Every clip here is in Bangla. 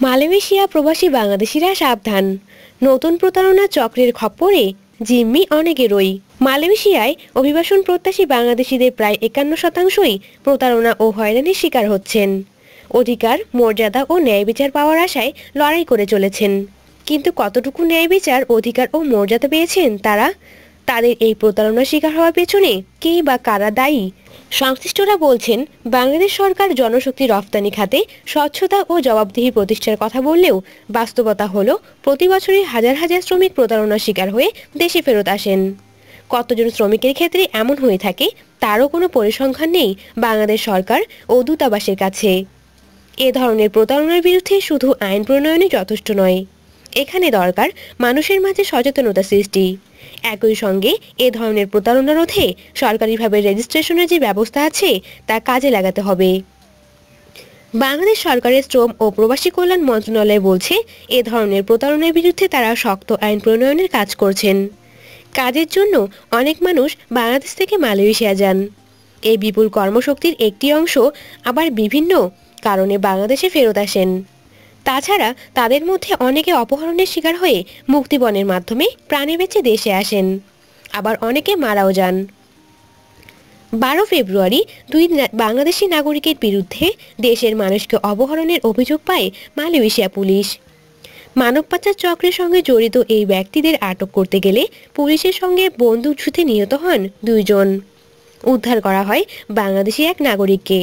মালয়েশিয়া প্রবাসী বাংলাদেশিরা সাবধান। নতুন প্রতারণা চক্রের খপ্পরে জিম্মি অনেকেরই। মালয়েশিয়ায় অভিবাসন প্রত্যাশী বাংলাদেশিদের প্রায় একান্ন শতাংশই প্রতারণা ও হয়রানির শিকার হচ্ছেন। অধিকার, মর্যাদা ও ন্যায় বিচার পাওয়ার আশায় লড়াই করে চলেছেন। কিন্তু কতটুকু ন্যায় বিচার, অধিকার ও মর্যাদা পেয়েছেন তারা? তাদের এই প্রতারণার শিকার হওয়ার পেছনে কে বা কারা দায়ী? সংশ্লিষ্টরা বলছেন, বাংলাদেশ সরকার জনশক্তি রফতানি খাতে স্বচ্ছতা ও জবাবদিহি প্রতিষ্ঠার কথা বললেও বাস্তবতা হলো, প্রতি বছরই হাজার হাজার শ্রমিক প্রতারণার শিকার হয়ে দেশে ফেরত আসেন। কতজন শ্রমিকের ক্ষেত্রে এমন হয়ে থাকে, তারও কোনো পরিসংখ্যান নেই বাংলাদেশ সরকার ও দূতাবাসের কাছে। এ ধরনের প্রতারণার বিরুদ্ধে শুধু আইন প্রণয়নই যথেষ্ট নয়। এখানে দরকার মানুষের মাঝে সচেতনতা সৃষ্টি। একই সঙ্গে এ ধরনের প্রতারণা রোধে সরকারিভাবে রেজিস্ট্রেশনের যে ব্যবস্থা আছে, তা কাজে লাগাতে হবে। বাংলাদেশ সরকারের শ্রম ও প্রবাসী কল্যাণ মন্ত্রণালয় বলছে, এ ধরনের প্রতারণার বিরুদ্ধে তারা শক্ত আইন প্রণয়নের কাজ করছেন। কাজের জন্য অনেক মানুষ বাংলাদেশ থেকে মালয়েশিয়া যান। এই বিপুল কর্মশক্তির একটি অংশ আবার বিভিন্ন কারণে বাংলাদেশে ফেরত আসেন। তাছাড়া তাদের মধ্যে অনেকে অপহরণের শিকার হয়ে মুক্তিবনের মাধ্যমে প্রাণে বেঁচে দেশে আসেন। আবার অনেকে মারাও যান। বারো ফেব্রুয়ারি দুই বাংলাদেশি নাগরিকের বিরুদ্ধে দেশের মানুষকে অপহরণের অভিযোগ পায় মালয়েশিয়া পুলিশ। মানব পাচার চক্রের সঙ্গে জড়িত এই ব্যক্তিদের আটক করতে গেলে পুলিশের সঙ্গে বন্দুক যুদ্ধে নিহত হন দুইজন। উদ্ধার করা হয় বাংলাদেশি এক নাগরিককে।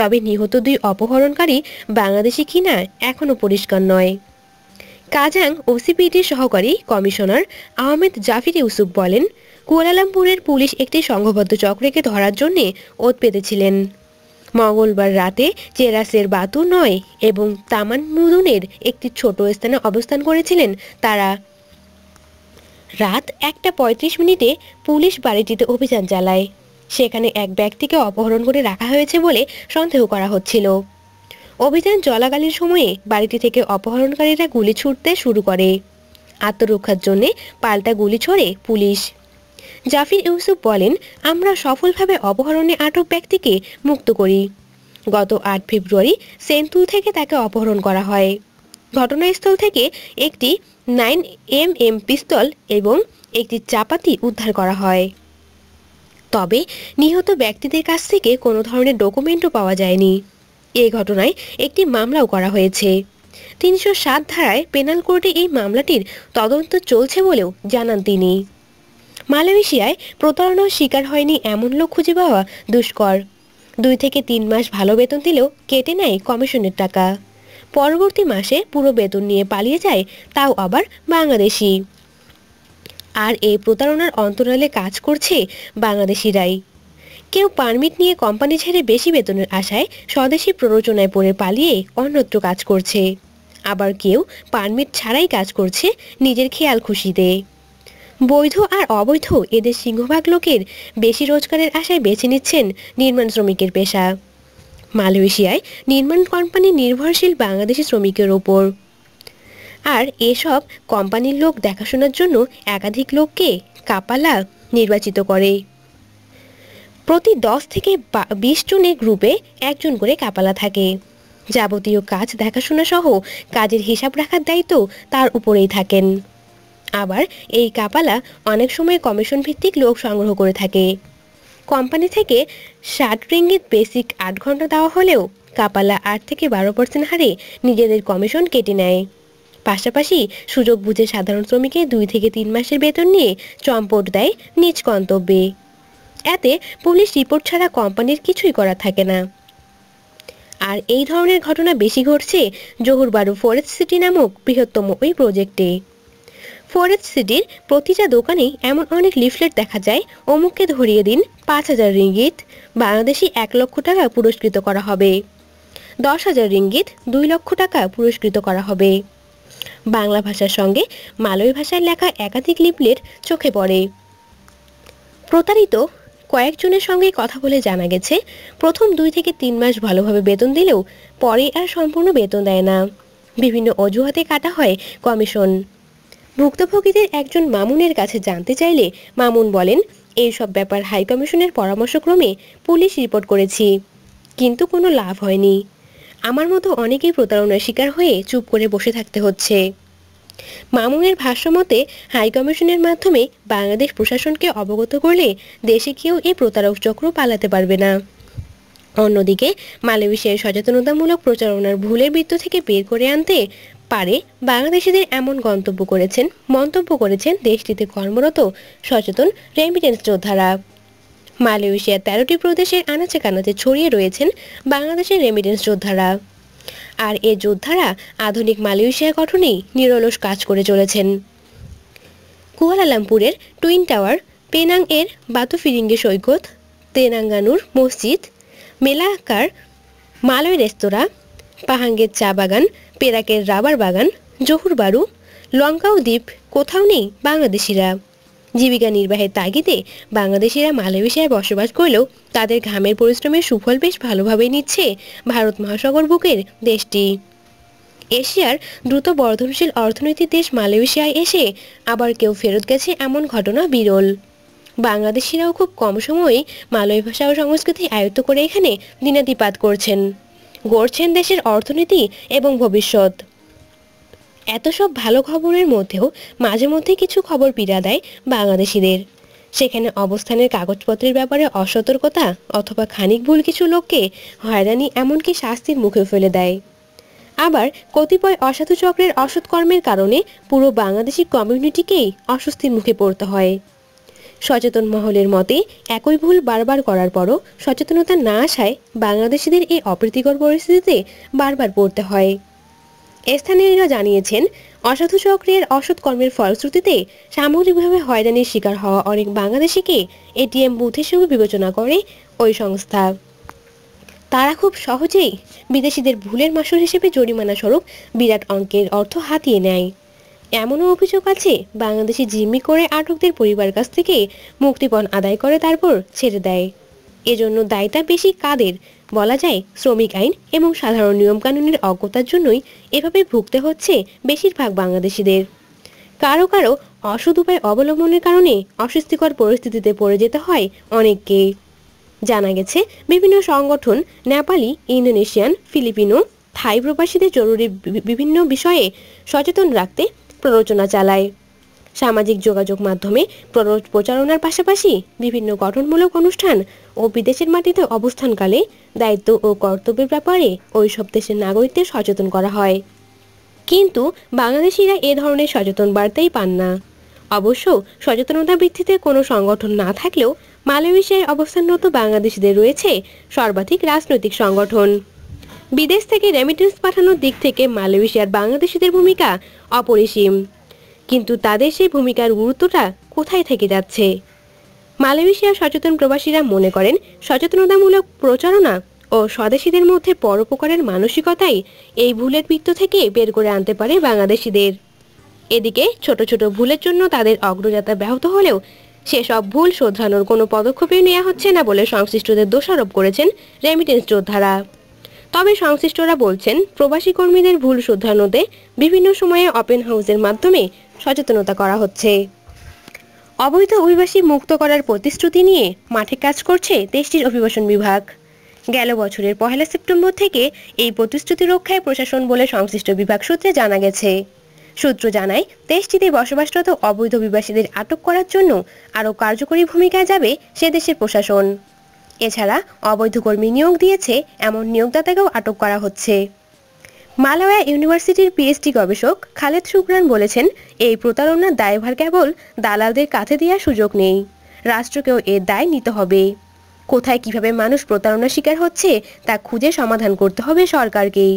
তবে নিহত দুই অপহরণকারী বাংলাদেশি কিনা এখনও পরিষ্কার নয়। কাজাং ওসিপিটির সহকারী কমিশনার আহমেদ জাফির ইউসুফ বলেন, কুয়ালালামপুরের পুলিশ একটি সংঘবদ্ধ চক্রকে ধরার জন্যে ওত পেতেছিলেন। মঙ্গলবার রাতে চেরাসের বাতু নয় এবং তামান মুদুনের একটি ছোট স্থানে অবস্থান করেছিলেন তারা। রাত একটা পঁয়ত্রিশ মিনিটে পুলিশ বাড়িটিতে অভিযান চালায়। সেখানে এক ব্যক্তিকে অপহরণ করে রাখা হয়েছে বলে সন্দেহ করা হচ্ছিল। অভিযান চলাকালীন সময়ে বাড়িটি থেকে অপহরণকারীরা গুলি ছুটতে শুরু করে। আত্মরক্ষার জন্য পাল্টা গুলি ছোড়ে পুলিশ। জাফির ইউসুফ বলেন, আমরা সফলভাবে অপহরণে আটক ব্যক্তিকে মুক্ত করি। গত আট ফেব্রুয়ারি সেন্তুল থেকে তাকে অপহরণ করা হয়। ঘটনাস্থল থেকে একটি নাইন এম এম পিস্তল এবং একটি চাপাতি উদ্ধার করা হয়। তবে নিহত ব্যক্তিদের কাছ থেকে কোনো ধরনের ডকুমেন্টও পাওয়া যায়নি। এ ঘটনায় একটি মামলাও করা হয়েছে। তিনশো সাত ধারায় পেনাল কোর্টে এই মামলাটির তদন্ত চলছে বলেও জানান তিনি। মালয়েশিয়ায় প্রতারণার শিকার হয়নি এমন লোক খুঁজে পাওয়া দুষ্কর। দুই থেকে তিন মাস ভালো বেতন দিলেও কেটে নেয় কমিশনের টাকা। পরবর্তী মাসে পুরো বেতন নিয়ে পালিয়ে যায় তাও আবার বাংলাদেশি। আর এই প্রতারণার অন্তরালে কাজ করছে বাংলাদেশিরাই। কেউ পারমিট নিয়ে কোম্পানি ছেড়ে বেশি বেতনের আশায় স্বদেশি প্ররোচনায় পড়ে পালিয়ে অন্যত্র কাজ করছে। আবার কেউ পারমিট ছাড়াই কাজ করছে নিজের খেয়াল খুশিতে। বৈধ আর অবৈধ এদের সিংহভাগ লোকের বেশি রোজগারের আশায় বেছে নিচ্ছেন নির্মাণ শ্রমিকের পেশা। মালয়েশিয়ায় নির্মাণ কোম্পানি নির্ভরশীল বাংলাদেশি শ্রমিকের ওপর। আর এসব কোম্পানির লোক দেখাশোনার জন্য একাধিক লোককে কাপালা নির্বাচিত করে। প্রতি দশ থেকে বিশ জনের গ্রুপে একজন করে কাপালা থাকে। যাবতীয় কাজ দেখাশোনা সহ কাজের হিসাব রাখার দায়িত্ব তার উপরেই থাকেন। আবার এই কাপালা অনেক সময় কমিশন ভিত্তিক লোক সংগ্রহ করে থাকে। কোম্পানি থেকে ষাট রিঙ্গিত বেসিক আট ঘণ্টা দেওয়া হলেও কাপালা আট থেকে বারো পার্সেন্ট হারে নিজেদের কমিশন কেটে নেয়। পাশাপাশি সুযোগ বুঝে সাধারণ শ্রমিকের দুই থেকে তিন মাসের বেতন নিয়ে চম্পট দেয় নিজ গন্তব্যে। এতে পুলিশ রিপোর্ট ছাড়া কোম্পানির কিছুই করা থাকে না। আর এই ধরনের ঘটনা বেশি ঘটছে জহুরবারু ফরেস্ট সিটি নামক বৃহত্তম ওই প্রজেক্টে। ফরেস্ট সিটির প্রতিটা দোকানেই এমন অনেক লিফলেট দেখা যায়, অমুককে ধরিয়ে দিন পাঁচ হাজার রিঙ্গিত, বাংলাদেশি এক লক্ষ টাকা পুরস্কৃত করা হবে। দশ হাজার রিঙ্গিত, দুই লক্ষ টাকা পুরস্কৃত করা হবে। বাংলা ভাষার সঙ্গে মালয় ভাষায় লেখা একাধিক লিফলেট চোখে পড়ে। প্রতারিত কয়েকজনের সঙ্গে কথা বলে জানা গেছে, প্রথম দুই থেকে তিন মাস ভালোভাবে বেতন দিলেও পরে আর সম্পূর্ণ বেতন দেয় না। বিভিন্ন অজুহাতে কাটা হয় কমিশন। ভুক্তভোগীদের একজন মামুনের কাছে জানতে চাইলে মামুন বলেন, এই সব ব্যাপার হাইকমিশনের পরামর্শক্রমে পুলিশ রিপোর্ট করেছি, কিন্তু কোনো লাভ হয়নি। আমার মতো অনেকেই প্রতারণার শিকার হয়ে চুপ করে বসে থাকতে হচ্ছে। মামুনের ভাষ্যমতে হাইকমিশনের মাধ্যমে বাংলাদেশ প্রশাসনকে অবগত করলে দেশে কেউ এই প্রতারক চক্র পালাতে পারবে না। অন্যদিকে মালয়েশিয়ার সচেতনতামূলক প্রচারণার ভুলের বৃত্ত থেকে বের করে আনতে পারে বাংলাদেশিদের এমন গন্তব্য করেছেন, মন্তব্য করেছেন দেশটিতে কর্মরত সচেতন রেমিটেন্স যোদ্ধারা। মালয়েশিয়ার তেরোটি প্রদেশের আনাচে কানাচে ছড়িয়ে রয়েছেন বাংলাদেশের রেমিডেন্স যোদ্ধারা। আর এ যোদ্ধারা আধুনিক মালয়েশিয়া গঠনেই নিরলস কাজ করে চলেছেন। কুয়ালালামপুরের টুইন টাওয়ার পেনাং এর বাতুফিরিঙ্গে সৈকত, তেনাঙ্গানুর মসজিদ, মেলাকার মালয় রেস্তোরাঁ, পাহাঙ্গের চা বাগান, পেরাকের রাবার বাগান জহুর বারু লঙ্কাও দ্বীপ কোথাও নেই বাংলাদেশিরা। জীবিকা নির্বাহের তাগিদে বাংলাদেশিরা মালয়েশিয়ায় বসবাস করলেও তাদের ঘামের পরিশ্রমের সুফল বেশ ভালোভাবেই নিচ্ছে ভারত মহাসাগর বুকের দেশটি। এশিয়ার দ্রুত বর্ধনশীল অর্থনৈতিক দেশ মালয়েশিয়ায় এসে আবার কেউ ফেরত গেছে এমন ঘটনা বিরল। বাংলাদেশিরাও খুব কম সময়েই মালয় ভাষা ও সংস্কৃতি আয়ত্ত করে এখানে দিনাতিপাত করছেন। গড়ছেন দেশের অর্থনীতি এবং ভবিষ্যৎ। এত সব ভালো খবরের মধ্যেও মাঝে মধ্যে কিছু খবর পীড়া দেয় বাংলাদেশিদের। সেখানে অবস্থানের কাগজপত্রের ব্যাপারে অসতর্কতা অথবা খানিক ভুল কিছু লোককে হয়রানি এমনকি শাস্তির মুখে ফেলে দেয়। আবার কতিপয় অসাধু চক্রের অসৎ কর্মের কারণে পুরো বাংলাদেশি কমিউনিটিকেই অস্বস্তির মুখে পড়তে হয়। সচেতন মহলের মতে, একই ভুল বারবার করার পরও সচেতনতা না আসায় বাংলাদেশিদের এই অপ্রীতিকর পরিস্থিতিতে বারবার পড়তে হয়। স্থানীয়রা জানিয়েছেন, অসাধু চক্রের অসৎ কর্মের ফলশ্রুতিতে সামগ্রিকভাবে হয়রানির শিকার হওয়া অনেক বাংলাদেশিকে এটিএম বুথ হিসেবে বিবেচনা করে ওই সংস্থা। তারা খুব সহজেই বিদেশিদের ভুলের মাসুল হিসেবে জরিমানা স্বরূপ বিরাট অঙ্কের অর্থ হাতিয়ে নেয়। এমনও অভিযোগ আছে, বাংলাদেশি জিম্মি করে আটকদের পরিবার কাছ থেকে মুক্তিপণ আদায় করে তারপর ছেড়ে দেয়। এজন্য দায়টা বেশি কাদের বলা যায় শ্রমিক আইন এবং সাধারণ নিয়মকানুনের অজ্ঞতার জন্যই এভাবে ভুগতে হচ্ছে বেশিরভাগ বাংলাদেশিদের। কারও কারও অসৎ উপায় অবলম্বনের কারণে অস্বস্তিকর পরিস্থিতিতে পড়ে যেতে হয় অনেককে। জানা গেছে, বিভিন্ন সংগঠন নেপালি, ইন্দোনেশিয়ান, ফিলিপিনো, থাই প্রবাসীদের জরুরি বিভিন্ন বিষয়ে সচেতন রাখতে প্ররোচনা চালায়। সামাজিক যোগাযোগ মাধ্যমে প্রচারণার পাশাপাশি বিভিন্ন গঠনমূলক অনুষ্ঠান ও বিদেশের মাটিতে অবস্থানকালে দায়িত্ব ও কর্তব্যের ব্যাপারে ওই সব দেশের নাগরিকদের সচেতন করা হয়। কিন্তু বাংলাদেশিরা এ ধরনের সচেতন বার্তাই পান না। অবশ্য সচেতনতা ভিত্তিতে কোনো সংগঠন না থাকলেও মালয়েশিয়ায় অবস্থানরত বাংলাদেশিদের রয়েছে সর্বাধিক রাজনৈতিক সংগঠন। বিদেশ থেকে রেমিটেন্স পাঠানোর দিক থেকে মালয়েশিয়ার বাংলাদেশিদের ভূমিকা অপরিসীম। কিন্তু তাদের সেই ভূমিকার গুরুত্বটা কোথায় থেকে যাচ্ছে? মালয়েশিয়ার সচেতন প্রবাসীরা মনে করেন, সচেতনতামূলক প্রচারণা ও স্বদেশীদের মধ্যে পরোপকারের মানসিকতাই এই ভুলের বৃত্ত থেকে বের করে আনতে পারে বাংলাদেশিদের। এদিকে ছোট ছোট ভুলের জন্য তাদের অগ্রযাত্রা ব্যাহত হলেও সেসব ভুল শোধরানোর কোনো পদক্ষেপই নেওয়া হচ্ছে না বলে সংশ্লিষ্টদের দোষারোপ করেছেন রেমিটেন্স যোদ্ধারা। তবে সংশ্লিষ্টরা বলছেন, প্রবাসী কর্মীদের ভুল শুধরানোতে বিভিন্ন সময়ে ওপেন হাউসের মাধ্যমে সচেতনতা করা হচ্ছে। অবৈধ অভিবাসী মুক্ত করার প্রতিশ্রুতি নিয়ে মাঠে কাজ করছে দেশটির অভিবাসন বিভাগ। গেল বছরের পহেলা সেপ্টেম্বর থেকে এই প্রতিশ্রুতি রক্ষায় প্রশাসন বলে সংশ্লিষ্ট বিভাগ সূত্রে জানা গেছে। সূত্র জানায়, দেশটিতে বসবাসরত অবৈধ অভিবাসীদের আটক করার জন্য আরও কার্যকরী ভূমিকায় যাবে সে দেশের প্রশাসন। এছাড়া অবৈধ কর্মী নিয়োগ দিয়েছে, এমন নিয়োগদাতাকেও আটক করা হচ্ছে। মালয়া ইউনিভার্সিটির পিএইচডি গবেষক খালেদ শুক্রান বলেছেন, এই প্রতারণার দায়ভার কেবল দালালদের কাছে দেওয়ার সুযোগ নেই, রাষ্ট্রকেও এর দায় নিতে হবে। কোথায় কীভাবে মানুষ প্রতারণার শিকার হচ্ছে, তা খুঁজে সমাধান করতে হবে সরকারকেই।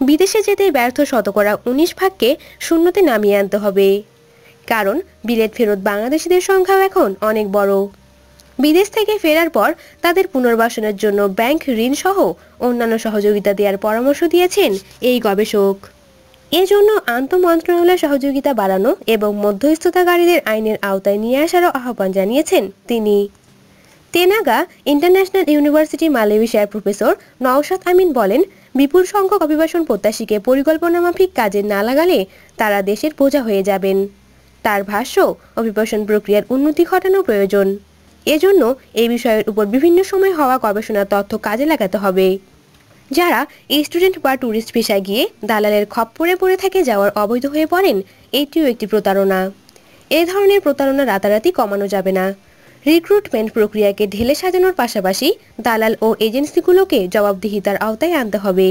বিদেশে যেতে ব্যর্থ শতকরা উনিশ ভাগকে শূন্যতে নামিয়ে আনতে হবে। কারণ, বিলেত ফেরত বাংলাদেশিদের সংখ্যাও এখন অনেক বড়। বিদেশ থেকে ফেরার পর তাদের পুনর্বাসনের জন্য ব্যাংক ঋণ সহ অন্যান্য সহযোগিতা দেওয়ার পরামর্শ দিয়েছেন এই গবেষক। এজন্য আন্তঃমন্ত্রণালয় সহযোগিতা বাড়ানো এবং মধ্যস্থতাকারীদের আইনের আওতায় নিয়ে আসারও আহ্বান জানিয়েছেন তিনি। তেনাগা ইন্টারন্যাশনাল ইউনিভার্সিটি মালয়েশিয়ার প্রফেসর নওশাদ আমিন বলেন, বিপুল সংখ্যক অভিবাসন প্রত্যাশীকে পরিকল্পনা মাফিক কাজে না লাগালে তারা দেশের বোঝা হয়ে যাবেন। তার ভাষ্য, অভিবাসন প্রক্রিয়ার উন্নতি ঘটানো প্রয়োজন। এজন্য এই বিষয়ের উপর বিভিন্ন সময় হওয়া গবেষণার তথ্য কাজে লাগাতে হবে। যারা স্টুডেন্ট বা ট্যুরিস্ট ভিসায় গিয়ে দালালের খপ্পরে পড়ে থেকে যাওয়ার অবৈধ হয়ে পড়েন, এটিও একটি প্রতারণা। এ ধরনের প্রতারণা রাতারাতি কমানো যাবে না। রিক্রুটমেন্ট প্রক্রিয়াকে ঢেলে সাজানোর পাশাপাশি দালাল ও এজেন্সিগুলোকে জবাবদিহিতার আওতায় আনতে হবে।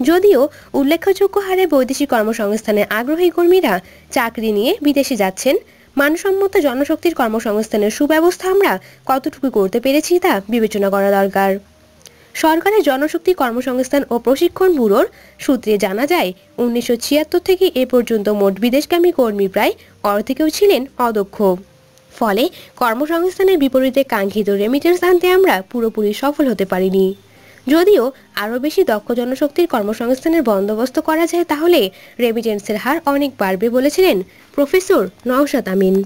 যদিও উল্লেখযোগ্য হারে বৈদেশিক কর্মসংস্থানে আগ্রহী কর্মীরা চাকরি নিয়ে বিদেশে যাচ্ছেন মানসম্মত জনশক্তির কর্মসংস্থানের সুব্যবস্থা আমরা কতটুকু করতে পেরেছি তা বিবেচনা করা দরকার। সরকারের জনশক্তি কর্মসংস্থান ও প্রশিক্ষণ ব্যুরোর সূত্রে জানা যায়, উনিশশো ছিয়াত্তর থেকে এ পর্যন্ত মোট বিদেশগামী কর্মী প্রায় অর্ধেকেও ছিলেন অদক্ষ। ফলে কর্মসংস্থানের বিপরীতে কাঙ্ক্ষিত রেমিটেন্স আনতে আমরা পুরোপুরি সফল হতে পারিনি। যদিও আরও বেশি দক্ষ জনশক্তির কর্মসংস্থানের বন্দোবস্ত করা যায় তাহলে রেমিটেন্সের হার অনেক বাড়বে বলেছিলেন প্রফেসর নওশাদ আমিন।